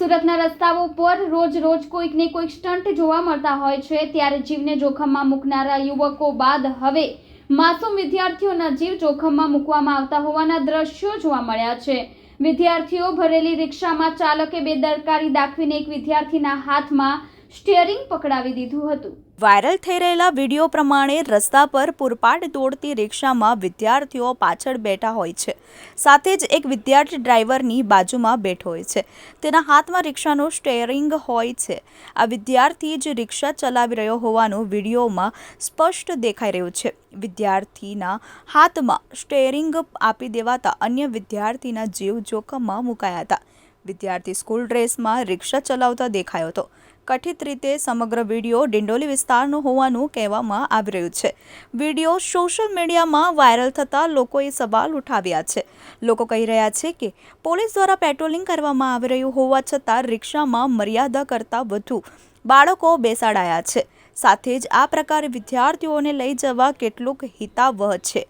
સુરતના રસ્તાઓ પર રોજ રોજ કોઈક ને કોઈક સ્ટન્ટ જોવા મળતા હોય છે. ત્યારે જીવને જોખમમાં મૂકનારા યુવકો બાદ હવે માસૂમ વિદ્યાર્થીઓના જીવ જોખમમાં મૂકવામાં આવતા હોવાના દ્રશ્યો જોવા મળ્યા છે. વિદ્યાર્થીઓ ભરેલી રિક્ષામાં ચાલકે બેદરકારી દાખવીને એક વિદ્યાર્થીના હાથમાં સ્ટિયરિંગ પકડાવી દીધું હતું. વાયરલ થઈ રહેલા વીડિયો પ્રમાણે રસ્તા પર પૂરપાટ દોડતી રિક્ષામાં વિદ્યાર્થીઓ પાછળ બેઠા હોય છે. સાથે જ એક વિદ્યાર્થી ડ્રાઈવરની બાજુમાં બેઠો હોય છે. તેના હાથમાં રિક્ષાનું સ્ટેરિંગ હોય છે. આ વિદ્યાર્થી જ રિક્ષા ચલાવી રહ્યો હોવાનું વિડીયોમાં સ્પષ્ટ દેખાઈ રહ્યું છે. વિદ્યાર્થીના હાથમાં સ્ટેરિંગ આપી દેવાતા અન્ય વિદ્યાર્થીના જીવ જોખમમાં મુકાયા હતા. વિદ્યાર્થી સ્કૂલ ડ્રેસમાં રિક્ષા ચલાવતા દેખાયો હતો. કથિત રીતે સમગ્ર વીડિયો ડિંડોલી વિસ્તારનો હોવાનું કહેવામાં આવી રહ્યું છે. વીડિયો સોશિયલ મીડિયામાં વાયરલ થતાં લોકોએ સવાલ ઉઠાવ્યા છે. લોકો કહી રહ્યા છે કે પોલીસ દ્વારા પેટ્રોલિંગ કરવામાં આવી રહ્યું હોવા છતાં રિક્ષામાં મર્યાદા કરતાં વધુ બાળકો બેસાડાયા છે. સાથે જ આ પ્રકારે વિદ્યાર્થીઓને લઈ જવા કેટલુંક હિતાવહ છે.